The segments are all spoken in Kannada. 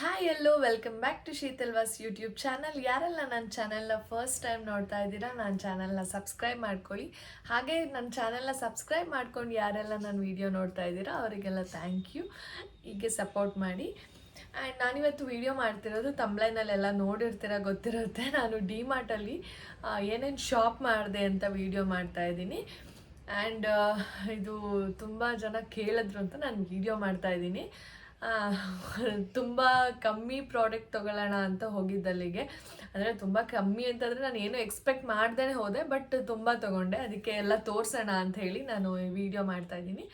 Hi hello welcome back to Sheetal was YouTube channel ಯಾರೆಲ್ಲ ನನ್ನ ಚಾನಲ್ನ ಫಸ್ಟ್ ಟೈಮ್ ನೋಡ್ತಾ ಇದ್ದೀರಾ ನನ್ನ ಚಾನಲ್ನ ಸಬ್ಸ್ಕ್ರೈಬ್ ಮಾಡ್ಕೊಳ್ಳಿ. ಹಾಗೆ ನನ್ನ ಚಾನಲ್ನ ಸಬ್ಸ್ಕ್ರೈಬ್ ಮಾಡ್ಕೊಂಡು ಯಾರೆಲ್ಲ ನನ್ನ ವಿಡಿಯೋ ನೋಡ್ತಾ ಇದ್ದೀರಾ, ಅವರಿಗೆಲ್ಲ ಥ್ಯಾಂಕ್ ಯು ಹೀಗೆ ಸಪೋರ್ಟ್ ಮಾಡಿ. ಆ್ಯಂಡ್ ನಾನಿವತ್ತು ವಿಡಿಯೋ ಮಾಡ್ತಿರೋದು ತಂಬ್ಲೈನಲ್ಲೆಲ್ಲ ನೋಡಿರ್ತೀರ, ಗೊತ್ತಿರುತ್ತೆ. ನಾನು ಡಿ ಮಾರ್ಟಲ್ಲಿ ಏನೇನು ಶಾಪ್ ಮಾಡಿದೆ ಅಂತ ವಿಡಿಯೋ ಮಾಡ್ತಾ ಇದ್ದೀನಿ. ಆ್ಯಂಡ್ ಇದು ತುಂಬ ಜನ ಕೇಳಿದ್ರು ಅಂತ ನಾನು ವಿಡಿಯೋ ಮಾಡ್ತಾ ಇದ್ದೀನಿ. ತುಂಬ ಕಮ್ಮಿ ಪ್ರಾಡಕ್ಟ್ ತೊಗೊಳ್ಳೋಣ ಅಂತ ಹೋಗಿದ್ದಲ್ಲಿಗೆ. ಅಂದರೆ ತುಂಬ ಕಮ್ಮಿ ಅಂತಂದರೆ ನಾನು ಏನು ಎಕ್ಸ್ಪೆಕ್ಟ್ ಮಾಡ್ದೇ ಹೋದೆ ಬಟ್ ತುಂಬ ತೊಗೊಂಡೆ. ಅದಕ್ಕೆ ಎಲ್ಲ ತೋರಿಸೋಣ ಅಂತ ಹೇಳಿ ನಾನು ವಿಡಿಯೋ ಮಾಡ್ತಾ ಇದ್ದೀನಿ.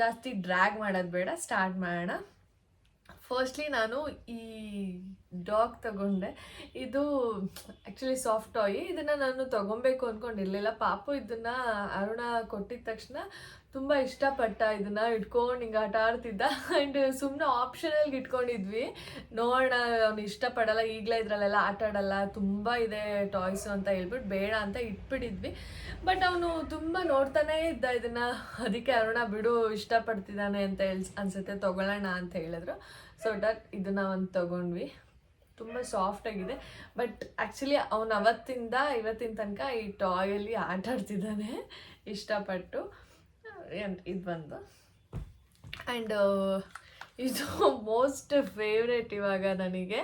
ಜಾಸ್ತಿ ಡ್ರ್ಯಾಗ್ ಮಾಡೋದು ಬೇಡ ಸ್ಟಾರ್ಟ್ ಮಾಡೋಣ. ಫಸ್ಟ್ಲಿ ನಾನು ಈ ಡಾಗ್ ತಗೊಂಡೆ. ಇದು ಆ್ಯಕ್ಚುಲಿ ಸಾಫ್ಟ್ ಟಾಯ್ ಇದನ್ನು ನಾನು ತೊಗೊಬೇಕು ಅಂದ್ಕೊಂಡಿರಲಿಲ್ಲ ಪಾಪು ಇದನ್ನು ಅರುಣ ಕೊಟ್ಟಿದ ತಕ್ಷಣ ತುಂಬ ಇಷ್ಟಪಟ್ಟ ಇದನ್ನು ಇಟ್ಕೊಂಡು ಹಿಂಗೆ ಆಟ ಆಡ್ತಿದ್ದ. ಆ್ಯಂಡ್ ಸುಮ್ಮನೆ ಆಪ್ಷನಲ್ಗೆ ಇಟ್ಕೊಂಡಿದ್ವಿ. ನೋಡೋಣ, ಅವ್ನು ಇಷ್ಟಪಡಲ್ಲ, ಈಗಲೇ ಇದರಲ್ಲೆಲ್ಲ ಆಟ ಆಡಲ್ಲ, ತುಂಬ ಇದೆ ಟಾಯ್ಸು ಅಂತ ಹೇಳ್ಬಿಟ್ಟು ಬೇಡ ಅಂತ ಇಟ್ಬಿಟ್ಟಿದ್ವಿ ಬಟ್ ಅವನು ತುಂಬ ನೋಡ್ತಾನೇ ಇದ್ದ ಇದನ್ನು. ಅದಕ್ಕೆ ಅರುಣ, ಬಿಡು, ಇಷ್ಟಪಡ್ತಿದ್ದಾನೆ ಅಂತ ಹೇಳಿ ಅನ್ಸುತ್ತೆ, ತೊಗೊಳ್ಳೋಣ ಅಂತ ಹೇಳಿದ್ರು. ಸೊ ಡಟ್ ಇದನ್ನು ಒಂದು ತೊಗೊಂಡ್ವಿ. ತುಂಬ ಸಾಫ್ಟ್ ಆಗಿದೆ. ಬಟ್ ಆ್ಯಕ್ಚುಲಿ ಅವನು ಅವತ್ತಿಂದ ಇವತ್ತಿನ ತನಕ ಈ ಟಾಯಲ್ಲಿ ಆಟ ಆಡ್ತಿದ್ದಾನೆ. ಇಷ್ಟಪಟ್ಟು. ಇದು ಬಂದು. ಆ್ಯಂಡ್ ಇದು ಮೋಸ್ಟ್ ಫೇವ್ರೆಟ್ ಇವಾಗ ನನಗೆ.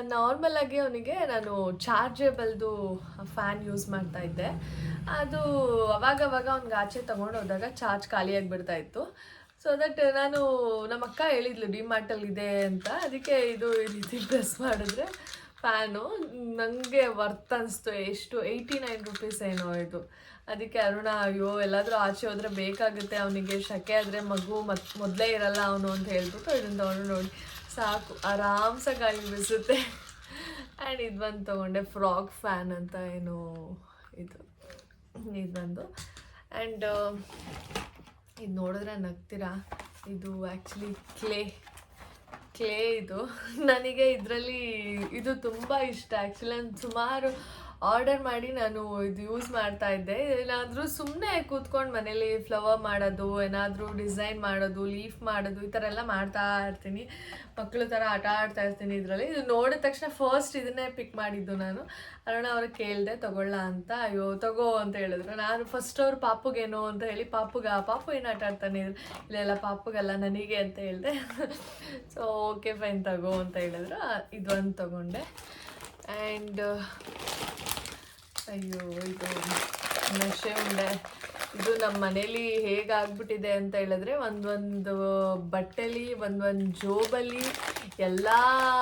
ನಾರ್ಮಲ್ ಆಗಿ ಅವನಿಗೆ ನಾನು ಚಾರ್ಜೇಬಲ್ದು ಫ್ಯಾನ್ ಯೂಸ್ ಮಾಡ್ತಾ ಇದ್ದೆ. ಅದು ಅವಾಗವಾಗ ಅವ್ನಿಗೆ ಆಚೆ ತೊಗೊಂಡು ಹೋದಾಗ ಚಾರ್ಜ್ ಖಾಲಿಯಾಗಿ ಬಿಡ್ತಾ ಇತ್ತು. ಸೊ ದಟ್ ನಾನು ನಮ್ಮ ಅಕ್ಕ ಹೇಳಿದ್ಲು, ಡಿ ಮಾರ್ಟಲ್ಲಿ ಇದೆ ಅಂತ. ಅದಕ್ಕೆ ಇದು ಈ ರೀತಿ ಪ್ರೆಸ್ ಮಾಡಿದ್ರೆ ಫ್ಯಾನು. ನನಗೆ ವರ್ತ್ ಅನಿಸ್ತು. ಎಷ್ಟು? ಏಯ್ಟಿ ನೈನ್ ರುಪೀಸ್ ಏನೋ ಇದು. ಅದಕ್ಕೆ ಅರುಣ, ಅಯ್ಯೋ, ಎಲ್ಲಾದರೂ ಆಚೆ ಹೋದರೆ ಬೇಕಾಗುತ್ತೆ. ಅವನಿಗೆ ಶಕೆ ಆದರೆ ಮಗು ಮತ್ತು ಮೊದಲೇ ಇರಲ್ಲ ಅವನು ಅಂತ ಹೇಳ್ಬಿಟ್ಟು ಇದನ್ನು ತೊಗೊಂಡು ನೋಡಿ. ಸಾಕು. ಆರಾಮ್ಸ ಗಾಳಿ ಬಿಸುತ್ತೆ. ಆ್ಯಂಡ್ ಇದು ಬಂದು ತೊಗೊಂಡೆ. ಫ್ರಾಕ್ ಫ್ಯಾನ್ ಅಂತ ಏನು ಇದು. ಇದು ಬಂದು. ಆ್ಯಂಡ್ ಇದು ನೋಡಿದ್ರೆ ನಗ್ತೀರಾ? ಇದು ಆ್ಯಕ್ಚುಲಿ ಕ್ಲೇ ಕ್ಲೇ ಇದು. ನನಗೆ ಇದರಲ್ಲಿ ಇದು ತುಂಬ ಇಷ್ಟ. ಆ್ಯಕ್ಚುಲಿ ನಾನು ಸುಮಾರು ಆರ್ಡರ್ ಮಾಡಿ ನಾನು ಇದು ಯೂಸ್ ಮಾಡ್ತಾ ಇದ್ದೆ. ಏನಾದರೂ ಸುಮ್ಮನೆ ಕೂತ್ಕೊಂಡು ಮನೇಲಿ ಫ್ಲವರ್ ಮಾಡೋದು, ಏನಾದರೂ ಡಿಸೈನ್ ಮಾಡೋದು ಲೀಫ್ ಮಾಡೋದು, ಈ ಥರ ಎಲ್ಲ ಮಾಡ್ತಾ ಇರ್ತೀನಿ. ಮಕ್ಕಳು ಥರ ಆಟ ಆಡ್ತಾ ಇರ್ತೀನಿ ಇದರಲ್ಲಿ. ಇದು ನೋಡಿದ ತಕ್ಷಣ ಫಸ್ಟ್ ಇದನ್ನೇ ಪಿಕ್ ಮಾಡಿದ್ದು ನಾನು. ಅರುಣ ಅವ್ರಿಗೆ ಕೇಳಿದೆ, ತಗೊಳ್ಳ ಅಂತ. ಅಯ್ಯೋ, ತಗೋ ಅಂತ ಹೇಳಿದ್ರು. ನಾನು ಫಸ್ಟ್ ಅವ್ರ ಪಾಪುಗೇನು ಅಂತ ಹೇಳಿ, ಪಾಪುಗ, ಪಾಪು ಏನು ಆಟ ಆಡ್ತಾನೆ? ಇದ್ರು ಇಲ್ಲೆಲ್ಲ ಪಾಪುಗಲ್ಲ, ನನಗೆ ಅಂತ ಹೇಳಿದೆ. ಸೊ ಓಕೆ ಫೈನ್ ತಗೋ ಅಂತ ಹೇಳಿದ್ರು. ಇದೊಂದು ತಗೊಂಡೆ. ಆ್ಯಂಡ್ ಅಯ್ಯೋ, ಇದು ನಶೆ ಉಂಡೆ ಇದು ನಮ್ಮ ಮನೇಲಿ ಹೇಗಾಗ್ಬಿಟ್ಟಿದೆ ಅಂತ ಹೇಳಿದ್ರೆ, ಒಂದೊಂದು ಬಟ್ಟೆಲಿ, ಒಂದೊಂದು ಜೋಬಲ್ಲಿ ಎಲ್ಲ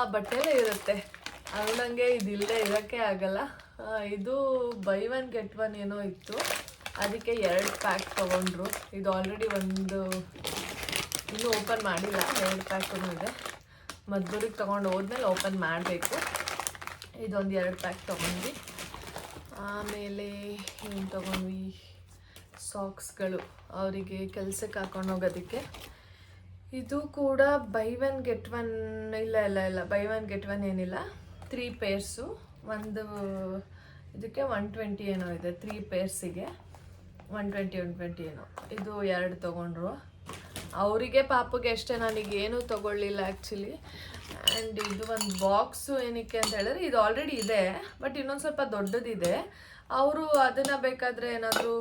ಬಟ್ಟೆಲೇ ಇರುತ್ತೆ. ಅವನಂಗೆ ಇದಿಲ್ಲದೆ ಇರೋಕ್ಕೆ ಆಗಲ್ಲ. ಇದು ಬೈ ಒನ್ ಗೆಟ್ ಒನ್ ಏನೋ ಇತ್ತು. ಅದಕ್ಕೆ ಎರಡು ಪ್ಯಾಕ್ ತೊಗೊಂಡ್ರು. ಇದು ಆಲ್ರೆಡಿ ಒಂದು, ಇನ್ನೂ ಓಪನ್ ಮಾಡಿಲ್ಲ. ಎರಡು ಪ್ಯಾಕು ಇದೆ. ಮದ್ದೂರಿಗೆ ತೊಗೊಂಡು ಹೋದ್ಮೇಲೆ ಓಪನ್ ಮಾಡಬೇಕು. ಇದೊಂದು ಎರಡು ಪ್ಯಾಕ್ ತೊಗೊಂಡ್ವಿ. ಆಮೇಲೆ ಏನು ತೊಗೊಂಡ್ವಿ ಸಾಕ್ಸ್ಗಳು. ಅವರಿಗೆ ಕೆಲಸಕ್ಕೆ ಹಾಕೊಂಡು ಹೋಗೋದಕ್ಕೆ. ಇದು ಕೂಡ ಬೈ ಒನ್ ಗೆಟ್ ಒನ್ ಇಲ್ಲ ಇಲ್ಲ ಇಲ್ಲ. ಬೈ ಒನ್ ಗೆಟ್ ಒನ್ ಏನಿಲ್ಲ. ತ್ರೀ ಪೇರ್ಸು ಒಂದು ಇದಕ್ಕೆ ಒನ್ ಟ್ವೆಂಟಿ ಏನೋ ಇದೆ. ತ್ರೀ ಪೇರ್ಸಿಗೆ ಒನ್ ಟ್ವೆಂಟಿ ಒನ್ ಟ್ವೆಂಟಿ ಏನೋ. ಇದು ಎರಡು ತೊಗೊಂಡ್ರು. ಅವರಿಗೆ ಪಾಪಗೆ ಅಷ್ಟೇ ನನಗೆ ಏನು ತಗೊಳ್ಳಿಲ್ಲ ಆ್ಯಕ್ಚುಲಿ ಆ್ಯಂಡ್ ಇದು ಒಂದು ಬಾಕ್ಸು ಏನಕ್ಕೆ ಅಂತ ಹೇಳಿದ್ರೆ ಇದು ಆಲ್ರೆಡಿ ಇದೆ ಬಟ್ ಇನ್ನೊಂದು ಸ್ವಲ್ಪ ದೊಡ್ಡದಿದೆ. ಅವರು ಅದನ್ನು ಬೇಕಾದರೆ ಏನಾದರೂ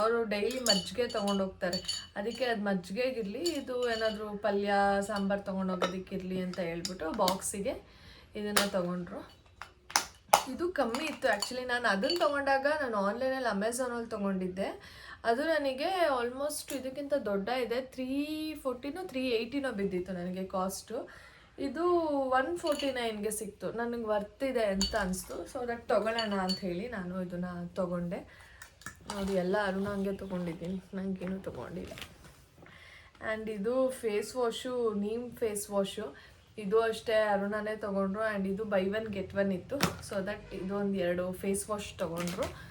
ಅವರು ಡೈಲಿ ಮಜ್ಜಿಗೆ ತೊಗೊಂಡು ಹೋಗ್ತಾರೆ ಅದಕ್ಕೆ ಅದು ಮಜ್ಜಿಗೆಗಿರಲಿ, ಇದು ಏನಾದರೂ ಪಲ್ಯ, ಸಾಂಬಾರು ತೊಗೊಂಡು ಹೋಗೋದಕ್ಕಿರಲಿ ಅಂತ ಹೇಳ್ಬಿಟ್ಟು ಬಾಕ್ಸಿಗೆ ಇದನ್ನು ತೊಗೊಂಡ್ರು. ಇದು ಕಮ್ಮಿ ಇತ್ತು ಆ್ಯಕ್ಚುಲಿ ನಾನು ಅದನ್ನು ತೊಗೊಂಡಾಗ ನಾನು ಆನ್ಲೈನಲ್ಲಿ ಅಮೆಝಾನಲ್ಲಿ ತೊಗೊಂಡಿದ್ದೆ. ಅದು ನನಗೆ ಆಲ್ಮೋಸ್ಟ್ ಇದಕ್ಕಿಂತ ದೊಡ್ಡ ಇದೆ. ತ್ರೀ ಫೋರ್ಟಿನೋ ತ್ರೀ ಏಯ್ಟಿನೋ ಬಿದ್ದಿತ್ತು ನನಗೆ ಕಾಸ್ಟು ಇದು ಒನ್ ಫೋರ್ಟಿ ನೈನ್ಗೆ ಸಿಕ್ತು. ನನಗೆ ವರ್ತ್ ಇದೆ ಅಂತ ಅನಿಸ್ತು. ಸೊ ದಟ್ ತೊಗೊಳ್ಳೋಣ ಅಂತ ಹೇಳಿ ನಾನು ಇದನ್ನು ತೊಗೊಂಡೆ. ಅದು ಎಲ್ಲ ಅರುಣಂಗೆ ತೊಗೊಂಡಿದ್ದೀನಿ. ನನಗೇನು ತೊಗೊಂಡಿಲ್ಲ. ಆ್ಯಂಡ್ ಇದು face wash neem face wash ಇದು ಅಷ್ಟೇ ಅರುಣನೇ ತೊಗೊಂಡ್ರು. ಆ್ಯಂಡ್ ಇದು ಬೈ ಒನ್ ಗೆಟ್ ಒನ್ ಇತ್ತು. ಸೊ ದಟ್ ಇದು ಒಂದು ಎರಡು ಫೇಸ್ ವಾಶ್ ತೊಗೊಂಡ್ರು.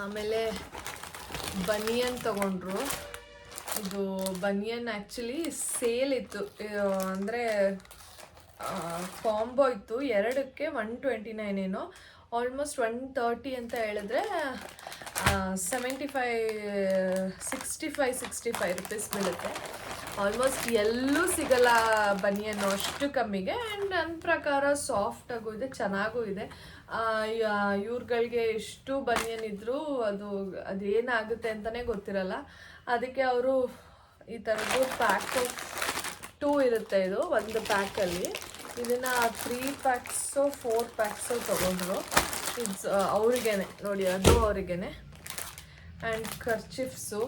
ಆಮೇಲೆ ಬನಿಯನ್ ತೊಗೊಂಡ್ರು. ಇದು ಬನಿಯನ್ ಆ್ಯಕ್ಚುಲಿ ಸೇಲ್ ಇತ್ತು. ಅಂದರೆ ಕಾಂಬೋ ಇತ್ತು. ಎರಡಕ್ಕೆ ಒನ್ ಟ್ವೆಂಟಿ ನೈನ್ ಏನೋ. ಆಲ್ಮೋಸ್ಟ್ ಒನ್ ತರ್ಟಿ ಅಂತ ಹೇಳಿದ್ರೆ seventy five sixty five sixty five rupees ಬೀಳುತ್ತೆ. ಆಲ್ಮೋಸ್ಟ್ ಎಲ್ಲೂ ಸಿಗಲ್ಲ ಬನಿಯನ್ನು ಅಷ್ಟು ಕಮ್ಮಿಗೆ. ಆ್ಯಂಡ್ ನನ್ನ ಪ್ರಕಾರ ಸಾಫ್ಟಾಗೂ ಇದೆ, ಚೆನ್ನಾಗೂ ಇದೆ. ಇವ್ರುಗಳಿಗೆ ಎಷ್ಟು ಬನಿಯನ್ ಇದ್ದರೂ ಅದು, ಅದೇನಾಗುತ್ತೆ ಅಂತಲೇ ಗೊತ್ತಿರಲ್ಲ. ಅದಕ್ಕೆ ಅವರು ಈ ಥರದ್ದು ಪ್ಯಾಕು ಟೂ ಇರುತ್ತೆ ಇದು, ಒಂದು ಪ್ಯಾಕಲ್ಲಿ ಇದನ್ನು ತ್ರೀ ಪ್ಯಾಕ್ಸು ಫೋರ್ ಪ್ಯಾಕ್ಸು ತೊಗೊಂಡ್ರು. ಇಟ್ಸ್ ಅವ್ರಿಗೇನೆ, ನೋಡಿ, ಅದು ಅವ್ರಿಗೇನೆ. ಆ್ಯಂಡ್ ಕರ್ಚಿಫ್ಸು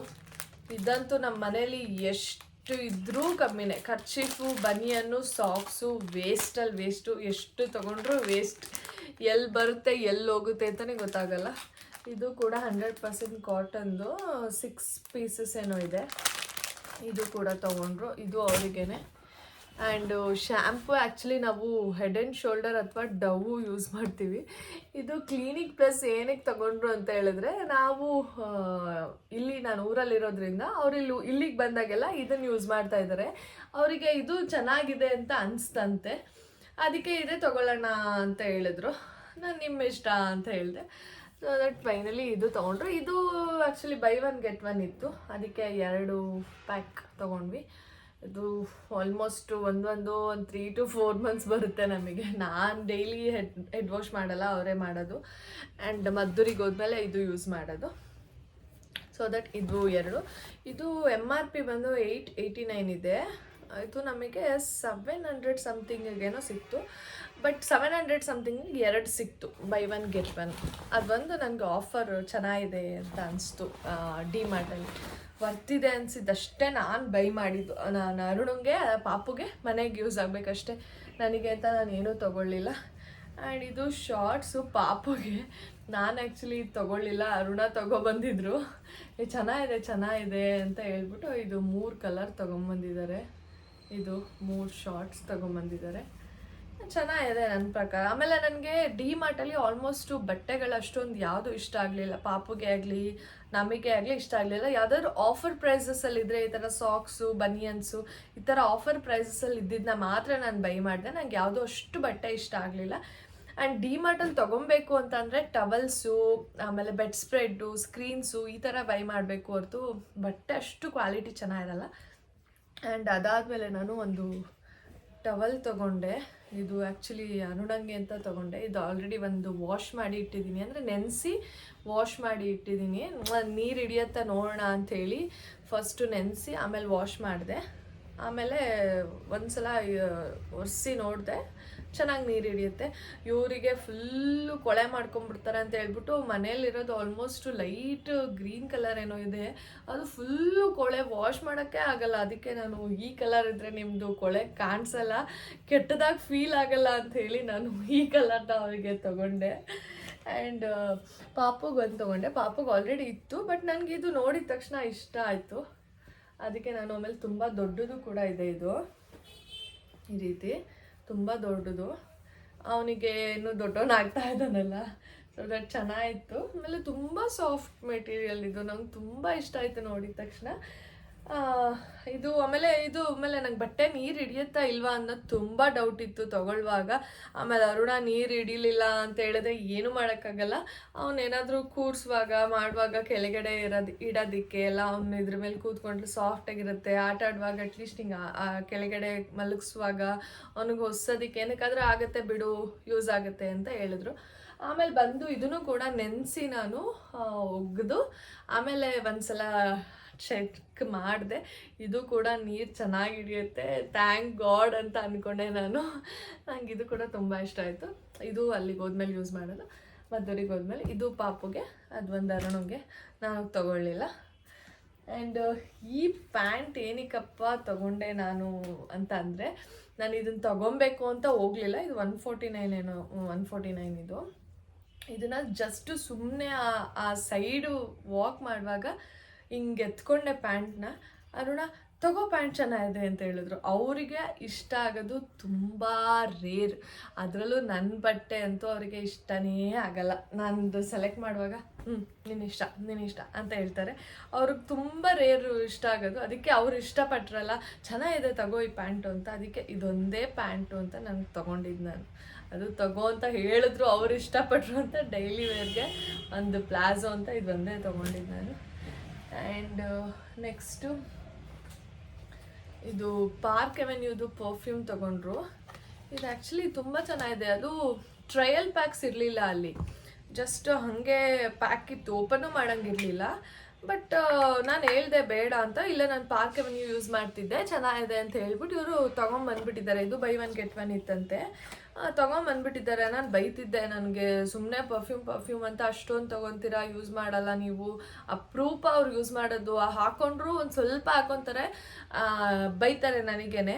ಇದಂತೂ ನಮ್ಮ ಮನೇಲಿ ಎಷ್ಟು ಇದ್ರೂ ಕಮ್ಮಿನೇ. ಖರ್ಚಿಫು ಬನಿಯನ್ನು, ಸಾಕ್ಸು ವೇಸ್ಟಲ್ಲಿ ವೇಸ್ಟು, ಎಷ್ಟು ತೊಗೊಂಡ್ರು ವೇಸ್ಟ್ ಎಲ್ಲಿ ಬರುತ್ತೆ, ಎಲ್ಲಿ ಹೋಗುತ್ತೆ ಅಂತಲೇ ಗೊತ್ತಾಗಲ್ಲ. ಇದು ಕೂಡ ಹಂಡ್ರೆಡ್ ಪರ್ಸೆಂಟ್ ಕಾಟನ್ದು ಸಿಕ್ಸ್ ಪೀಸಸ್ ಏನೋ ಇದೆ. ಇದು ಕೂಡ ತೊಗೊಂಡ್ರು. ಇದು ಅವರಿಗೇನೆ. ಆ್ಯಂಡ್ ಶ್ಯಾಂಪು ಆ್ಯಕ್ಚುಲಿ ನಾವು ಹೆಡ್ ಆ್ಯಂಡ್ ಶೋಲ್ಡರ್ ಅಥವಾ ಡವ್ ಯೂಸ್ ಮಾಡ್ತೀವಿ. ಇದು ಕ್ಲಿನಿಕ್ ಪ್ಲಸ್ ಏನಕ್ಕೆ ತಗೊಂಡ್ರು ಅಂತ ಹೇಳಿದ್ರೆ, ನಾವು ಇಲ್ಲಿ ನಾನು ಊರಲ್ಲಿರೋದ್ರಿಂದ ಅವರು ಇಲ್ಲಿ, ಇಲ್ಲಿಗೆ ಬಂದಾಗೆಲ್ಲ ಇದನ್ನು ಯೂಸ್ ಮಾಡ್ತಾ ಇದ್ದಾರೆ ಅವರಿಗೆ ಇದು ಚೆನ್ನಾಗಿದೆ ಅಂತ ಅನಿಸ್ತಂತೆ. ಅದಕ್ಕೆ ಇದೇ ತಗೊಳ್ಳೋಣ ಅಂತ ಹೇಳಿದ್ರು. ನಾನು ನಿಮ್ಮ ಇಷ್ಟ ಅಂತ ಹೇಳಿದೆ. ಸೊ ದಟ್ ಫೈನಲಿ ಇದು ತೊಗೊಂಡ್ರು. ಇದು actually buy one get one ಇತ್ತು. ಅದಕ್ಕೆ ಎರಡು ಪ್ಯಾಕ್ ತೊಗೊಂಡ್ವಿ. ಇದು ಆಲ್ಮೋಸ್ಟ್ ಒಂದೊಂದು ಒಂದು ತ್ರೀ ಟು ಫೋರ್ ಮಂತ್ಸ್ ಬರುತ್ತೆ ನಮಗೆ. ನಾನು ಡೈಲಿ ಹೆಡ್ ಹೆಡ್ ವಾಶ್ ಮಾಡಲ್ಲ, ಅವರೇ ಮಾಡೋದು. ಆ್ಯಂಡ್ ಮದ್ದೂರಿಗೆ ಹೋದ್ಮೇಲೆ ಇದು ಯೂಸ್ ಮಾಡೋದು. ಸೊ ದಟ್ ಇದು ಎರಡು. ಇದು ಎಂ ಆರ್ ಪಿ ಬಂದು ಏಯ್ಟ್ ಏಯ್ಟಿ ನೈನ್ ಇದೆ. ಇದು ನಮಗೆ ಸೆವೆನ್ ಹಂಡ್ರೆಡ್ ಸಮಥಿಂಗಿಗೇನೋ ಸಿಕ್ತು. ಬಟ್ ಸೆವೆನ್ ಹಂಡ್ರೆಡ್ ಸಮಥಿಂಗ್ ಎರಡು ಸಿಕ್ತು. ಬೈ ಒನ್ ಗೆಟ್ ಒನ್ ಅದೊಂದು ನನಗೆ ಆಫರ್ ಚೆನ್ನಾಗಿದೆ ಅಂತ ಅನಿಸ್ತು ಡಿ ಮಾರ್ಟಲ್ಲಿ ವರ್ತಿದೆ ಅನಿಸಿದ್ದಷ್ಟೇ ನಾನು ಬೈ ಮಾಡಿದ್ದು. ನಾನು ಅರುಣಂಗೆ ಪಾಪುಗೆ ಮನೆಗೆ ಯೂಸ್ ಆಗಬೇಕಷ್ಟೇ. ನನಗೆ ಅಂತ ನಾನು ಏನೂ ತೊಗೊಳ್ಳಿಲ್ಲ. ಆ್ಯಂಡ್ ಇದು ಶಾರ್ಟ್ಸು ಪಾಪುಗೆ. ನಾನು ಆ್ಯಕ್ಚುಲಿ ತೊಗೊಳ್ಳಿಲ್ಲ. ಅರುಣ ತೊಗೊಬಂದಿದ್ರು ಇದು ಚೆನ್ನಾಗಿದೆ ಚೆನ್ನಾಗಿದೆ ಅಂತ ಹೇಳ್ಬಿಟ್ಟು ಇದು ಮೂರು ಕಲರ್ ತೊಗೊಂಬಂದಿದ್ದಾರೆ. ಇದು ಮೂರು ಶಾರ್ಟ್ಸ್ ತೊಗೊಂಬಂದಿದ್ದಾರೆ. ಚೆನ್ನಾಗಿದೆ ನನ್ನ ಪ್ರಕಾರ. ಆಮೇಲೆ ನನಗೆ ಡಿ ಮಾರ್ಟಲ್ಲಿ ಆಲ್ಮೋಸ್ಟು ಬಟ್ಟೆಗಳು ಅಷ್ಟೊಂದು ಯಾವುದು ಇಷ್ಟ ಆಗಲಿಲ್ಲ. ಪಾಪುಗೆ ಆಗಲಿ, ನಮಗೆ ಆಗಲಿ ಇಷ್ಟ ಆಗಲಿಲ್ಲ. ಯಾವ್ದಾದ್ರು ಆಫರ್ ಪ್ರೈಸಸಲ್ಲಿ ಇದ್ದರೆ ಈ ಥರ ಸಾಕ್ಸು ಬನಿಯನ್ಸು ಈ ಥರ ಆಫರ್ ಪ್ರೈಸಸಲ್ಲಿ ಇದ್ದಿದ್ದನ್ನ ಮಾತ್ರ ನಾನು ಬೈ ಮಾಡಿದೆ. ನನಗೆ ಯಾವುದೋ ಅಷ್ಟು ಬಟ್ಟೆ ಇಷ್ಟ ಆಗಲಿಲ್ಲ. ಆ್ಯಂಡ್ ಡಿ ಮಾರ್ಟಲ್ಲಿ ತೊಗೊಬೇಕು ಅಂತಂದರೆ ಟವಲ್ಸು ಆಮೇಲೆ ಬೆಡ್ ಸ್ಪ್ರೆಡ್ಡು ಸ್ಕ್ರೀನ್ಸು ಈ ಥರ ಬೈ ಮಾಡಬೇಕು ಹೊರತು ಬಟ್ಟೆ ಅಷ್ಟು ಕ್ವಾಲಿಟಿ ಚೆನ್ನಾಗಿರಲ್ಲ. ಆ್ಯಂಡ್ ಅದಾದಮೇಲೆ ನಾನು ಒಂದು ಟವಲ್ ತೊಗೊಂಡೆ. ಇದು ಆ್ಯಕ್ಚುಲಿ ಅರುಣಂಗೆ ಅಂತ ತೊಗೊಂಡೆ. ಇದು ಆಲ್ರೆಡಿ ಒಂದು ವಾಶ್ ಮಾಡಿ ಇಟ್ಟಿದ್ದೀನಿ. ಅಂದರೆ ನೆನೆಸಿ ವಾಶ್ ಮಾಡಿ ಇಟ್ಟಿದ್ದೀನಿ. ನೀರು ಹಿಡಿಯತ್ತ ನೋಡೋಣ ಅಂಥೇಳಿ ಫಸ್ಟು ನೆನೆಸಿ ಆಮೇಲೆ ವಾಶ್ ಮಾಡಿದೆ. ಆಮೇಲೆ ಒಂದು ಸಲ ಒರೆಸಿ ನೋಡಿದೆ. ಚೆನ್ನಾಗಿ ನೀರು ಹಿಡಿಯುತ್ತೆ. ಇವರಿಗೆ ಫುಲ್ಲು ಕೊಳೆ ಮಾಡ್ಕೊಂಡ್ಬಿಡ್ತಾರೆ ಅಂತ ಹೇಳ್ಬಿಟ್ಟು ಮನೇಲಿರೋದು ಆಲ್ಮೋಸ್ಟ್ ಲೈಟ್ ಗ್ರೀನ್ ಕಲರ್ ಏನೋ ಇದೆ. ಅದು ಫುಲ್ಲು ಕೊಳೆ ವಾಶ್ ಮಾಡೋಕ್ಕೆ ಆಗಲ್ಲ. ಅದಕ್ಕೆ ನಾನು ಈ ಕಲರ್ ಇದ್ದರೆ ನಿಮ್ಮದು ಕೊಳೆ ಕಾಣಿಸಲ್ಲ. ಕೆಟ್ಟದಾಗಿ ಫೀಲ್ ಆಗಲ್ಲ ಅಂತ ಹೇಳಿ ನಾನು ಈ ಕಲರ್ನ ಅವರಿಗೆ ತಗೊಂಡೆ. ಆ್ಯಂಡ್ ಪಾಪುಗೆ ಒಂದು ತೊಗೊಂಡೆ. ಪಾಪುಗೆ ಆಲ್ರೆಡಿ ಇತ್ತು ಬಟ್ ನನಗೆ ಇದು ನೋಡಿದ ತಕ್ಷಣ ಇಷ್ಟ ಆಯಿತು. ಅದಕ್ಕೆ ನಾನು ಆಮೇಲೆ ತುಂಬ ದೊಡ್ಡದು ಕೂಡ ಇದೆ ಇದು. ಈ ರೀತಿ. ತುಂಬ ದೊಡ್ಡದು. ಅವನಿಗೆ ಏನು ದೊಡ್ಡವನಾಗ್ತಾ ಇದ್ದಾನಲ್ಲ. ಸೊ ದಟ್ ಚೆನ್ನಾಗಿತ್ತು ಆಮೇಲೆ ತುಂಬ ಸಾಫ್ಟ್ ಮೆಟೀರಿಯಲ್ ಇದು. ನಂಗೆ ತುಂಬ ಇಷ್ಟ ಆಯಿತು ನೋಡಿದ ತಕ್ಷಣ. ಇದು ಆಮೇಲೆ ಇದು ಆಮೇಲೆ ನಂಗೆ ಬಟ್ಟೆ ನೀರು ಹಿಡಿಯುತ್ತಾ ಇಲ್ವಾ ಅನ್ನೋದು ತುಂಬ ಡೌಟ್ ಇತ್ತು ತಗೊಳ್ಳುವಾಗ ಆಮೇಲೆ ಅರುಣ ನೀರು ಹಿಡಿಲಿಲ್ಲ ಅಂತ ಹೇಳಿದ್ರೆ ಏನು ಮಾಡೋಕ್ಕಾಗಲ್ಲ. ಅವನೇನಾದರೂ ಕೂರಿಸುವಾಗ, ಮಾಡುವಾಗ ಕೆಳಗಡೆ ಇರೋದು, ಇಡೋದಕ್ಕೆ ಎಲ್ಲ ಅವ್ನು ಇದ್ರ ಮೇಲೆ ಕೂತ್ಕೊಂಡ್ರೆ ಸಾಫ್ಟಾಗಿರುತ್ತೆ ಆಟ ಆಡುವಾಗ ಅಟ್ಲೀಸ್ಟ್ ಹಿಂಗೆ ಕೆಳಗಡೆ ಮಲಗಿಸುವಾಗ ಅವನಿಗೆ ಹೊಸೋದಕ್ಕೆ ಏನಕ್ಕಾದರೂ ಆಗುತ್ತೆ ಬಿಡು ಯೂಸ್ ಆಗುತ್ತೆ ಅಂತ ಹೇಳಿದ್ರು. ಆಮೇಲೆ ಬಂದು ಇದನ್ನು ಕೂಡ ನೆನೆಸಿ ನಾನು ಒಗ್ದು. ಆಮೇಲೆ ಒಂದ್ಸಲ ಚೆಕ್ ಮಾಡಿದೆ. ಇದು ಕೂಡ ನೀರು ಚೆನ್ನಾಗಿ ಹಿಡಿಯುತ್ತೆ. ಥ್ಯಾಂಕ್ ಗಾಡ್ ಅಂತ ಅಂದ್ಕೊಂಡೆ ನಾನು. ನಂಗೆ ಇದು ಕೂಡ ತುಂಬ ಇಷ್ಟ ಆಯಿತು. ಇದು ಅಲ್ಲಿಗೆ ಹೋದ್ಮೇಲೆ ಯೂಸ್ ಮಾಡೋದು. ಮದ್ದೂರಿಗೆ ಹೋದ್ಮೇಲೆ. ಇದು ಪಾಪುಗೆ, ಅದು ಒಂದು ಅರುಣಿಗೆ. ನಾನು ತಗೊಳ್ಳಿಲ್ಲ. ಆ್ಯಂಡ್ ಈ ಪ್ಯಾಂಟ್ ಏನಕ್ಕಪ್ಪ ತಗೊಂಡೆ ನಾನು ಅಂತ ಅಂದರೆ, ನಾನು ಇದನ್ನು ತೊಗೊಬೇಕು ಅಂತ ಹೋಗಲಿಲ್ಲ. ಇದು ಒನ್ ಫೋರ್ಟಿ ನೈನ್ ಏನೋ ಒನ್ ಫೋರ್ಟಿ ನೈನ್ ಇದು. ಇದನ್ನು ಜಸ್ಟ್ ಸುಮ್ಮನೆ ಆ ಆ ಸೈಡು ವಾಕ್ ಮಾಡುವಾಗ ಹಿಂಗೆ ಎತ್ಕೊಂಡೆ ಪ್ಯಾಂಟ್ನ, ಅರುಣ, ತಗೋ ಪ್ಯಾಂಟ್ ಚೆನ್ನಾಗಿದೆ ಅಂತ ಹೇಳಿದ್ರು. ಅವರಿಗೆ ಇಷ್ಟ ಆಗೋದು ತುಂಬ ರೇರ್ ಅದರಲ್ಲೂ ನನ್ನ ಬಟ್ಟೆ ಅಂತೂ ಅವರಿಗೆ ಇಷ್ಟನೇ ಆಗಲ್ಲ. ನಂದು ಸೆಲೆಕ್ಟ್ ಮಾಡುವಾಗ ಹ್ಞೂ ನಿನ್ನ ಇಷ್ಟ ನಿನ್ನ ಇಷ್ಟ ಅಂತ ಹೇಳ್ತಾರೆ. ಅವ್ರಿಗೆ ತುಂಬ ರೇರು ಇಷ್ಟ ಆಗೋದು. ಅದಕ್ಕೆ ಅವ್ರು ಇಷ್ಟಪಟ್ರಲ್ಲ, ಚೆನ್ನಾಗಿದೆ ತಗೋ ಈ ಪ್ಯಾಂಟು ಅಂತ, ಅದಕ್ಕೆ ಇದೊಂದೇ ಪ್ಯಾಂಟು ಅಂತ ನಾನು ತೊಗೊಂಡಿದ್ದು ನಾನು. ಅದು ತಗೋ ಅಂತ ಹೇಳಿದ್ರು ಅವ್ರು ಇಷ್ಟಪಟ್ರು ಅಂತ, ಡೈಲಿ ವೇರ್ಗೆ ಒಂದು ಪ್ಲಾಜೋ ಅಂತ ಇದೊಂದೇ ತೊಗೊಂಡಿದ್ದು ನಾನು. ಆ್ಯಂಡ್ ನೆಕ್ಸ್ಟು ಇದು ಪಾರ್ಕ್ ಅವೆನ್ಯೂದು ಪರ್ಫ್ಯೂಮ್ ತಗೊಂಡ್ರು. ಇದು ಆ್ಯಕ್ಚುಲಿ ತುಂಬ ಚೆನ್ನಾಗಿದೆ. ಅದು ಟ್ರಯಲ್ ಪ್ಯಾಕ್ಸ್ ಇರಲಿಲ್ಲ ಅಲ್ಲಿ. ಜಸ್ಟ್ ಹಾಗೆ ಪ್ಯಾಕ್ ಇತ್ತು ಓಪನ್ನು ಮಾಡೋಂಗಿರಲಿಲ್ಲ. ಬಟ್ ನಾನು ಹೇಳ್ದೆ ಬೇಡ ಅಂತ. ಇಲ್ಲ, ನಾನು ಪಾರ್ಕ್ ಅವೆನ್ಯೂ ಯೂಸ್ ಮಾಡ್ತಿದ್ದೆ. ಚೆನ್ನಾಗಿದೆ ಅಂತ ಹೇಳ್ಬಿಟ್ಟು ಇವರು ತೊಗೊಂಬಂದ್ಬಿಟ್ಟಿದ್ದಾರೆ ಇದು ಬೈ ಒನ್ ಗೆಟ್ ಒನ್ ಇತ್ತಂತೆ. ತೊಗೊಂಬಂದ್ಬಿಟ್ಟಿದ್ದಾರೆ ನಾನು ಬೈತಿದ್ದೆ ನನಗೆ. ಸುಮ್ಮನೆ ಪರ್ಫ್ಯೂಮ್ ಪರ್ಫ್ಯೂಮ್ ಅಂತ ಅಷ್ಟೊಂದು ತೊಗೊತೀರಾ? ಯೂಸ್ ಮಾಡಲ್ಲ ನೀವು. ಅಪ್ರೂಪ ಅವ್ರು ಯೂಸ್ ಮಾಡೋದು. ಹಾಕೊಂಡ್ರು ಒಂದು ಸ್ವಲ್ಪ ಹಾಕೊತಾರೆ. ಬೈತಾರೆ ನನಗೇನೆ.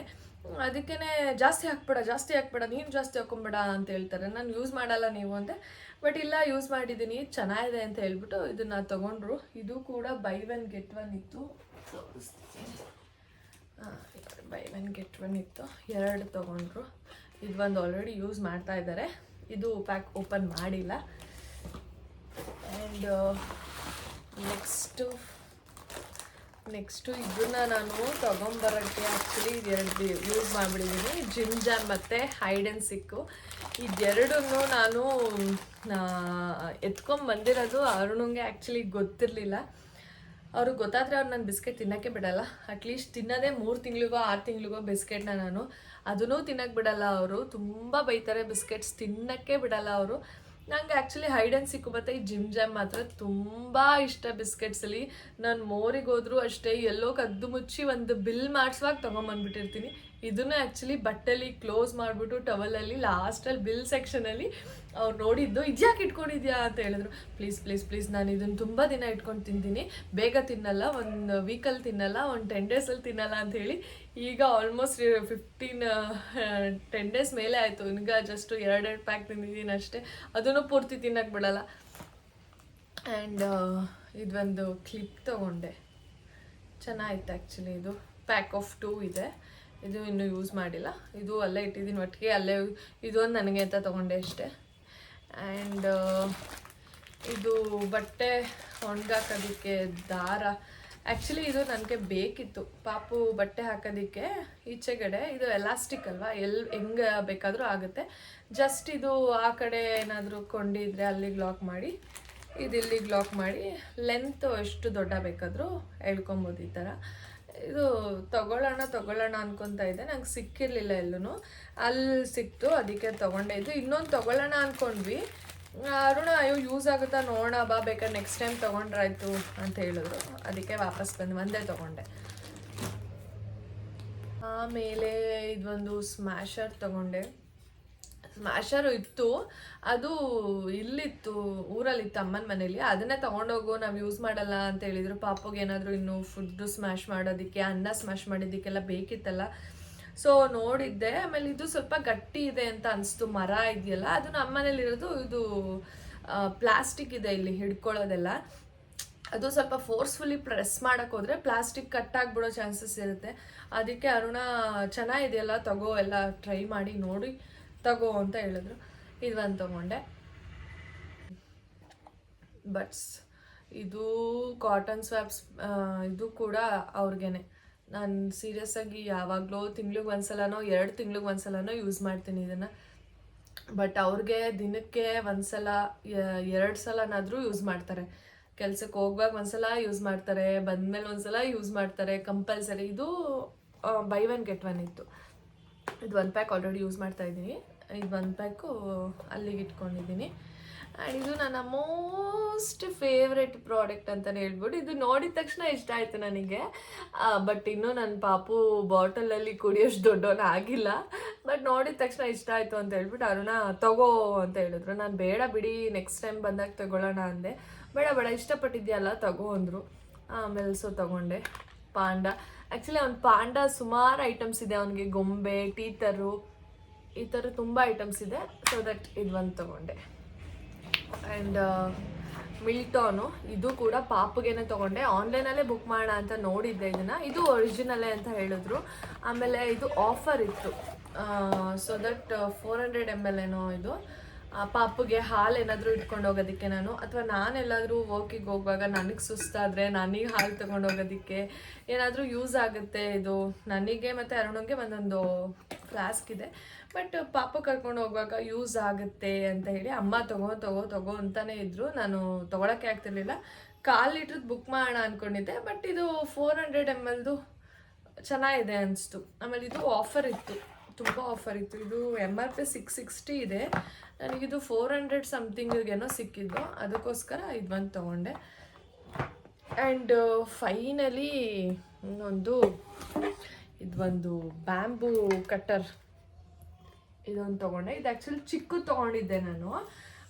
ಅದಕ್ಕೇ ಜಾಸ್ತಿ ಹಾಕ್ಬೇಡ ಜಾಸ್ತಿ ಹಾಕ್ಬೇಡ. ನೀನು ಜಾಸ್ತಿ ಹಾಕೊಂಬೇಡ ಅಂತ ಹೇಳ್ತಾರೆ. ನಾನು ಯೂಸ್ ಮಾಡಲ್ಲ ನೀವು ಅಂದೆ ಬಟ್ ಇಲ್ಲ, ಯೂಸ್ ಮಾಡಿದ್ದೀನಿ ಚೆನ್ನಾಗಿದೆ ಅಂತ ಹೇಳ್ಬಿಟ್ಟು ಇದನ್ನ ತಗೊಂಡ್ರು. ಇದು ಕೂಡ ಬೈ ಒನ್ ಗೆಟ್ ಒನ್ ಇತ್ತು. ಬೈ ಒನ್ ಗೆಟ್ ಒನ್ ಇತ್ತು. ಎರಡು ತಗೊಂಡ್ರು. ಇದು ಒಂದು ಆಲ್ರೆಡಿ ಯೂಸ್ ಮಾಡ್ತಾ ಇದ್ದಾರೆ ಇದು ಪ್ಯಾಕ್ ಓಪನ್ ಮಾಡಿಲ್ಲ. ಆ್ಯಂಡ್ ನೆಕ್ಸ್ಟು ನೆಕ್ಸ್ಟು ಇದನ್ನ ನಾನು ತೊಗೊಂಬರೋಕ್ಕೆ ಆ್ಯಕ್ಚುಲಿ ಎರಡು ಯೂಸ್ ಮಾಡಿಬಿಟ್ಟಿದ್ದೀನಿ ಜಿಮ್ ಜಾಮ್ ಮತ್ತು ಹೈಡ್ ಆ್ಯಂಡ್ ಸಿಕ್ಕು ಇದೆರಡನ್ನೂ ನಾನು ಎತ್ಕೊಂಬಂದಿರೋದು ಅರುಣಂಗೆ ಆ್ಯಕ್ಚುಲಿ ಗೊತ್ತಿರಲಿಲ್ಲ. ಅವ್ರಿಗೆ ಗೊತ್ತಾದರೆ ಅವ್ರು ನಾನು ಬಿಸ್ಕೆಟ್ ತಿನ್ನೋಕ್ಕೆ ಬಿಡಲ್ಲ. ಅಟ್ಲೀಸ್ಟ್ ತಿನ್ನೋದೇ ಮೂರು ತಿಂಗಳಿಗೋ, ಆರು ತಿಂಗಳಿಗೋ ಬಿಸ್ಕೆಟ್ನ ನಾನು. ಅದನ್ನೂ ತಿನ್ನಕ್ಕೆ ಬಿಡಲ್ಲ ಅವರು. ತುಂಬ ಬೈತಾರೆ ಬಿಸ್ಕೆಟ್ಸ್ ತಿನ್ನೋಕ್ಕೆ ಬಿಡಲ್ಲ ಅವರು. ನಂಗೆ ಆ್ಯಕ್ಚುಲಿ ಹೈಡ್ ಆ್ಯಂಡ್ ಸಿಕ್ಕು ಮತ್ತು ಈ ಜಿಮ್ ಜಾಮ್ ಮಾತ್ರ ತುಂಬ ಇಷ್ಟ ಬಿಸ್ಕೆಟ್ಸಲ್ಲಿ ನಾನು ಮೋರಿಗೆ ಹೋದ್ರು ಅಷ್ಟೇ, ಎಲ್ಲೋ ಕದ್ದು ಮುಚ್ಚಿ ಒಂದು ಬಿಲ್ ಮಾಡಿಸುವಾಗ ತೊಗೊಂಬಂದ್ಬಿಟ್ಟಿರ್ತೀನಿ. ಇದನ್ನು ಆ್ಯಕ್ಚುಲಿ ಬಟ್ಟೆಲಿ ಕ್ಲೋಸ್ ಮಾಡಿಬಿಟ್ಟು ಟವಲಲ್ಲಿ ಲಾಸ್ಟಲ್ಲಿ ಬಿಲ್ ಸೆಕ್ಷನಲ್ಲಿ ಅವ್ರು ನೋಡಿದ್ದು, ಇದ್ಯಾಕೆ ಇಟ್ಕೊಂಡಿದ್ಯಾ ಅಂತ ಹೇಳಿದ್ರು. ಪ್ಲೀಸ್ ಪ್ಲೀಸ್ ಪ್ಲೀಸ್ ನಾನು ಇದನ್ನು ತುಂಬ ದಿನ ಇಟ್ಕೊಂಡು ತಿಂತೀನಿ. ಬೇಗ ತಿನ್ನಲ್ಲ, ಒಂದು ವೀಕಲ್ಲಿ ತಿನ್ನಲ್ಲ, ಒಂದು ಟೆನ್ ಡೇಸಲ್ಲಿ ತಿನ್ನಲ್ಲ ಅಂತ ಹೇಳಿ ಈಗ ಆಲ್ಮೋಸ್ಟ್ ಫಿಫ್ಟೀನ್ ಟೆನ್ ಡೇಸ್ ಮೇಲೆ ಆಯಿತು. ಈಗ ಜಸ್ಟ್ ಎರಡೆರಡು ಪ್ಯಾಕ್ ತಿಂದಿದ್ದೀನಿ ಅಷ್ಟೇ. ಅದನ್ನು ಪೂರ್ತಿ ತಿನ್ನಕ್ಕೆ ಬಿಡಲ್ಲ. ಆ್ಯಂಡ್ ಇದೊಂದು ಕ್ಲಿಪ್ ತೊಗೊಂಡೆ. ಚೆನ್ನಾಗಿತ್ತು ಆ್ಯಕ್ಚುಲಿ ಇದು. ಪ್ಯಾಕ್ ಆಫ್ ಟೂ ಇದೆ. ಇದು ಇನ್ನೂ ಯೂಸ್ ಮಾಡಿಲ್ಲ. ಇದು ಅಲ್ಲೇ ಇಟ್ಟಿದ್ದೀನಿ ಒಟ್ಟಿಗೆ. ಅಲ್ಲೇ ಇದು ಒಂದು ನನಗೆ ಅಂತ ತೊಗೊಂಡೆ ಅಷ್ಟೇ. ಆ್ಯಂಡ್ ಇದು ಬಟ್ಟೆ ಒಣಗಾಕೋದಕ್ಕೆ ದಾರ. ಆ್ಯಕ್ಚುಲಿ ಇದು ನನಗೆ ಬೇಕಿತ್ತು. ಪಾಪು ಬಟ್ಟೆ ಹಾಕೋದಕ್ಕೆ ಈಚೆಗಡೆ ಇದು ಎಲಾಸ್ಟಿಕ್ ಅಲ್ವಾ? ಎಲ್ಲಿ ಹೆಂಗೆ ಬೇಕಾದರೂ ಆಗುತ್ತೆ. ಜಸ್ಟ್ ಇದು ಆ ಕಡೆ ಏನಾದರೂ ಕೊಂಡಿದ್ರೆ ಅಲ್ಲಿಗೆ ಲಾಕ್ ಮಾಡಿ ಇದು ಇಲ್ಲಿಗೆ ಲಾಕ್ ಮಾಡಿ ಲೆಂತ್ ಎಷ್ಟು ದೊಡ್ಡ ಬೇಕಾದರೂ ಹೇಳ್ಕೊಬೋದು ಈ ಥರ. ಇದು ತಗೊಳ್ಳೋಣ ತಗೊಳ್ಳೋಣ ಅನ್ಕೊತಾ ಇದ್ದೆ ನಂಗೆ ಸಿಕ್ಕಿರಲಿಲ್ಲ ಎಲ್ಲೂ ಅಲ್ಲಿ ಸಿಕ್ತು, ಅದಕ್ಕೆ ತೊಗೊಂಡೆ. ಇದು ಇನ್ನೊಂದು ತಗೊಳ್ಳೋಣ ಅಂದ್ಕೊಂಡ್ವಿ ಅರುಣ, ಅಯ್ಯೋ ಯೂಸ್ ಆಗುತ್ತಾ ನೋಡೋಣ, ಬಾ, ಬೇಕಾದ್ರೆ ನೆಕ್ಸ್ಟ್ ಟೈಮ್ ತೊಗೊಂಡ್ರಾಯ್ತು ಅಂತ ಹೇಳಿದ್ರು. ಅದಕ್ಕೆ ವಾಪಸ್ ಬಂದು, ಒಂದೇ ತೊಗೊಂಡೆ. ಆಮೇಲೆ ಇದೊಂದು ಸ್ಮ್ಯಾಶರ್ ತಗೊಂಡೆ. ಸ್ಮ್ಯಾಶರು ಇತ್ತು. ಅದು ಇಲ್ಲಿತ್ತು, ಊರಲ್ಲಿತ್ತು ಅಮ್ಮನ ಮನೇಲಿ. ಅದನ್ನೇ ತೊಗೊಂಡೋಗು, ನಾವು ಯೂಸ್ ಮಾಡಲ್ಲ ಅಂತ ಹೇಳಿದ್ರು. ಪಾಪಗೆ ಏನಾದರೂ ಇನ್ನು ಫುಡ್ಡು ಸ್ಮ್ಯಾಶ್ ಮಾಡೋದಕ್ಕೆ, ಅನ್ನ ಸ್ಮ್ಯಾಶ್ ಮಾಡಿದ್ದಕ್ಕೆಲ್ಲ ಬೇಕಿತ್ತಲ್ಲ. ಸೊ ನೋಡಿದ್ದೆ. ಆಮೇಲೆ ಇದು ಸ್ವಲ್ಪ ಗಟ್ಟಿ ಇದೆ ಅಂತ ಅನಿಸ್ತು. ಮರ ಇದೆಯಲ್ಲ, ಅದು ನಮ್ಮ ಮನೇಲಿರೋದು ಇದು ಪ್ಲಾಸ್ಟಿಕ್ ಇದೆ ಇಲ್ಲಿ ಹಿಡ್ಕೊಳ್ಳೋದೆಲ್ಲ. ಅದು ಸ್ವಲ್ಪ ಫೋರ್ಸ್ಫುಲಿ ಪ್ರೆಸ್ ಮಾಡಕ್ ಹೋದರೆ ಪ್ಲಾಸ್ಟಿಕ್ ಕಟ್ ಆಗಿಬಿಡೋ ಚಾನ್ಸಸ್ ಇರುತ್ತೆ. ಅದಕ್ಕೆ ಅರುಣ, ಚೆನ್ನಾಗಿದೆಯಲ್ಲ, ತಗೋ, ಎಲ್ಲ ಟ್ರೈ ಮಾಡಿ ನೋಡಿ, ತಗೋ ಅಂತ ಹೇಳಿದ್ರು. ಇದು ಒಂದು ತಗೊಂಡೆ. ಬಟ್ಸ್ ಇದು ಕಾಟನ್ ಸ್ವ್ಯಾಪ್ಸ್ ಇದು ಕೂಡ ಅವ್ರಿಗೇನೆ. ನಾನು ಸೀರಿಯಸ್ ಆಗಿ ಯಾವಾಗಲೂ ತಿಂಗ್ಳಿಗೆ ಒಂದ್ಸಲನೋ, ಎರಡು ತಿಂಗ್ಳಿಗೆ ಒಂದ್ಸಲನೋ ಯೂಸ್ ಮಾಡ್ತೀನಿ ಇದನ್ನು. ಬಟ್ ಅವ್ರಿಗೆ ದಿನಕ್ಕೆ ಒಂದ್ಸಲ ಎರಡು ಸಲನಾದರೂ ಯೂಸ್ ಮಾಡ್ತಾರೆ. ಕೆಲ್ಸಕ್ಕೆ ಹೋಗುವಾಗ ಒಂದ್ಸಲ ಯೂಸ್ ಮಾಡ್ತಾರೆ, ಬಂದ್ಮೇಲೆ ಒಂದ್ಸಲ ಯೂಸ್ ಮಾಡ್ತಾರೆ ಕಂಪಲ್ಸರಿ ಇದು ಬೈ ಒನ್ ಗೆಟ್ ಒನ್ ಇತ್ತು. ಇದು ಒನ್ ಪ್ಯಾಕ್ ಆಲ್ರೆಡಿ ಯೂಸ್ ಮಾಡ್ತಾ ಇದ್ದೀನಿ. ಇದು ಒಂದು ಪ್ಯಾಕು ಅಲ್ಲಿಗೆ ಇಟ್ಕೊಂಡಿದ್ದೀನಿ. ಆ್ಯಂಡ್ ಇದು ನನ್ನ ಮೋಸ್ಟ್ ಫೇವ್ರೆಟ್ ಪ್ರಾಡಕ್ಟ್ ಅಂತಲೇ ಹೇಳ್ಬಿಟ್ಟು ಇದು ನೋಡಿದ ತಕ್ಷಣ ಇಷ್ಟ ಆಯಿತು ನನಗೆ. ಬಟ್ ಇನ್ನೂ ನನ್ನ ಪಾಪು ಬಾಟಲಲ್ಲಿ ಕುಡಿಯೋಷ್ಟು ದೊಡ್ಡವನ ಆಗಿಲ್ಲ. ಬಟ್ ನೋಡಿದ ತಕ್ಷಣ ಇಷ್ಟ ಆಯಿತು ಅಂತ ಹೇಳ್ಬಿಟ್ಟು ಅರುಣ, ತಗೋ ಅಂತ ಹೇಳಿದ್ರು. ನಾನು ಬೇಡ ಬಿಡಿ ನೆಕ್ಸ್ಟ್ ಟೈಮ್ ಬಂದಾಗ ತಗೊಳ್ಳೋಣ ಅಂದೆ. ಬೇಡ ಬೇಡ, ಇಷ್ಟಪಟ್ಟಿದ್ಯಲ್ಲ, ತಗೋ ಅಂದರು. ಆಮೇಲೆ ಸೊ ತಗೊಂಡೆ. ಪಾಂಡ. ಆ್ಯಕ್ಚುಲಿ ಅವ್ನು ಪಾಂಡ ಸುಮಾರು ಐಟಮ್ಸ್ ಇದೆ. ಅವನಿಗೆ ಗೊಂಬೆ, ಟೀತರು ಈ ಥರ ತುಂಬ ಐಟಮ್ಸ್ ಇದೆ. ಸೊ ದಟ್ ಇದು ಒಂದು ತೊಗೊಂಡೆ. ಆ್ಯಂಡ್ ಮಿಲ್ಟೋನು ಇದು ಕೂಡ ಪಾಪುಗೇನೆ ತೊಗೊಂಡೆ. ಆನ್ಲೈನಲ್ಲೇ ಬುಕ್ ಮಾಡೋಣ ಅಂತ ನೋಡಿದ್ದೆ ಇದನ್ನು. ಇದು ಒರಿಜಿನಲ್ಲೇ ಅಂತ ಹೇಳಿದ್ರು. ಆಮೇಲೆ ಇದು ಆಫರ್ ಇತ್ತು. So that four hundred M L ಏನೋ ಇದು. ಪಾಪುಗೆ ಹಾಲು ಏನಾದರೂ ಇಟ್ಕೊಂಡು ಹೋಗೋದಕ್ಕೆ ನಾನು? ಅಥವಾ ನಾನೆಲ್ಲಾದರೂ ವರ್ಕಿಗೆ ಹೋಗುವಾಗ ನನಗೆ ಸುಸ್ತಾದರೆ ನನಗೆ ಹಾಲು ತೊಗೊಂಡು ಹೋಗೋದಕ್ಕೆ ಏನಾದರೂ ಯೂಸ್ ಆಗುತ್ತೆ ಇದು? ನನಗೆ ಮತ್ತು ಅರುಣಂಗೆ ಒಂದೊಂದು ಫ್ಲಾಸ್ಕ್ ಇದೆ. ಬಟ್ ಪಾಪ ಕರ್ಕೊಂಡು ಹೋಗುವಾಗ ಯೂಸ್ ಆಗುತ್ತೆ ಅಂತ ಹೇಳಿ ಅಮ್ಮ ತಗೋ ತಗೋ ತಗೋ ಅಂತಲೇ ಇದ್ದರು ನಾನು ತೊಗೊಳಕ್ಕೆ ಆಗ್ತಿರ್ಲಿಲ್ಲ. ಕಾಲು ಲೀಟ್ರದ್ದು ಬುಕ್ ಮಾಡೋಣ ಅಂದ್ಕೊಂಡಿದ್ದೆ ಬಟ್ ಇದು ಫೋರ್ ಹಂಡ್ರೆಡ್ ಎಂ ಎಲ್ದು ಚೆನ್ನಾಗಿದೆ ಅನಿಸ್ತು. ಆಮೇಲೆ ಇದು ಆಫರ್ ಇತ್ತು. ತುಂಬ ಆಫರ್ ಇತ್ತು. ಇದು M R P six sixty ಇದೆ. ನನಗಿದು ಫೋರ್ ಹಂಡ್ರೆಡ್ ಸಮಥಿಂಗಿಗೇನೋ ಸಿಕ್ಕಿದ್ದು. ಅದಕ್ಕೋಸ್ಕರ ಇದು ಬಂದು ತೊಗೊಂಡೆ. ಆ್ಯಂಡ್ ಫೈನಲಿ ಇನ್ನೊಂದು, ಇದು ಒಂದು ಬ್ಯಾಂಬೂ ಕಟ್ಟರ್ ಇದೊಂದು ತೊಗೊಂಡೆ. ಇದು ಆ್ಯಕ್ಚುಲಿ ಚಿಕ್ಕದು ತೊಗೊಂಡಿದ್ದೆ ನಾನು.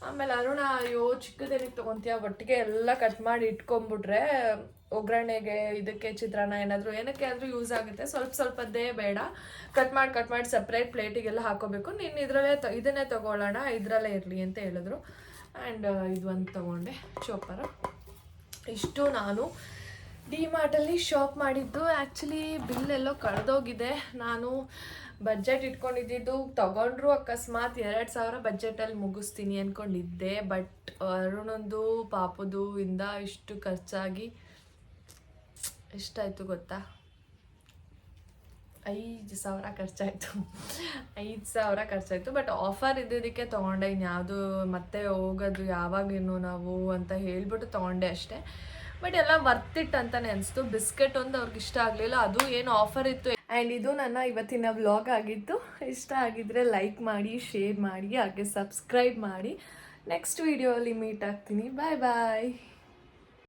ಆಮೇಲೆ ಅರುಣ, ಅಯ್ಯೋ ಚಿಕ್ಕದೇನಿಗೆ ತೊಗೊತೀಯ? ಒಟ್ಟಿಗೆ ಎಲ್ಲ ಕಟ್ ಮಾಡಿ ಇಟ್ಕೊಂಬಿಟ್ರೆ ಒಗ್ಗರಣೆಗೆ, ಇದಕ್ಕೆ ಚಿತ್ರಾನ್ನ ಏನಾದರೂ ಏನಕ್ಕೆ ಆದರೂ ಯೂಸ್ ಆಗುತ್ತೆ. ಸ್ವಲ್ಪ ಸ್ವಲ್ಪದ್ದೇ ಬೇಡ. ಕಟ್ ಮಾಡಿ ಕಟ್ ಮಾಡಿ ಸಪ್ರೇಟ್ ಪ್ಲೇಟಿಗೆಲ್ಲ ಹಾಕೋಬೇಕು. ನೀನು ಇದರಲ್ಲೇ ಇದನ್ನೇ ತೊಗೊಳ್ಳೋಣ, ಇದರಲ್ಲೇ ಇರಲಿ ಅಂತ ಹೇಳಿದ್ರು. ಆ್ಯಂಡ್ ಇದು ಒಂದು ತೊಗೊಂಡೆ ಚೋಪರ ಇಷ್ಟು ನಾನು ಡಿ ಮಾರ್ಟಲ್ಲಿ ಶಾಪ್ ಮಾಡಿದ್ದು. ಆ್ಯಕ್ಚುಲಿ ಬಿಲ್ ಎಲ್ಲೋ ಕಳೆದೋಗಿದೆ. ನಾನು ಬಜೆಟ್ ಇಟ್ಕೊಂಡಿದ್ದು, ತೊಗೊಂಡ್ರು ಅಕಸ್ಮಾತ್ ಎರಡು ಸಾವಿರ ಬಜೆಟಲ್ಲಿ ಮುಗಿಸ್ತೀನಿ ಅಂದ್ಕೊಂಡಿದ್ದೆ ಬಟ್ ಅರುಣೊಂದು, ಪಾಪದು ಇಂದ ಇಷ್ಟು ಖರ್ಚಾಗಿ ಎಷ್ಟಾಯಿತು ಗೊತ್ತಾ? ಐದು ಸಾವಿರ ಖರ್ಚಾಯಿತು. ಐದು ಸಾವಿರ ಖರ್ಚಾಯಿತು. ಬಟ್ ಆಫರ್ ಇದ್ದಿದ್ದಕ್ಕೆ ತೊಗೊಂಡೆ. ಇನ್ಯಾವುದು ಮತ್ತೆ ಹೋಗೋದು ಯಾವಾಗೇನು ನಾವು ಅಂತ ಹೇಳ್ಬಿಟ್ಟು ತೊಗೊಂಡೆ ಅಷ್ಟೇ. ಬಟ್ ಎಲ್ಲ ವರ್ತ್ ಇಟ್ ಅಂತಲೇ ಅನಿಸ್ತು ಬಿಸ್ಕೆಟ್ ಒಂದು ಅವ್ರಿಗೆ ಇಷ್ಟ ಆಗಲಿಲ್ಲ. ಅದು ಏನು ಆಫರ್ ಇತ್ತು. ಆ್ಯಂಡ್ ಇದು ನನ್ನ ಇವತ್ತಿನ ವ್ಲಾಗ್ ಆಗಿತ್ತು. ಇಷ್ಟ ಆಗಿದ್ರೆ ಲೈಕ್ ಮಾಡಿ ಶೇರ್ ಮಾಡಿ, ಹಾಗೆ ಸಬ್ಸ್ಕ್ರೈಬ್ ಮಾಡಿ. ನೆಕ್ಸ್ಟ್ ವಿಡಿಯೋಲಿ ಮೀಟ್ ಆಗ್ತೀನಿ. ಬಾಯ್ ಬಾಯ್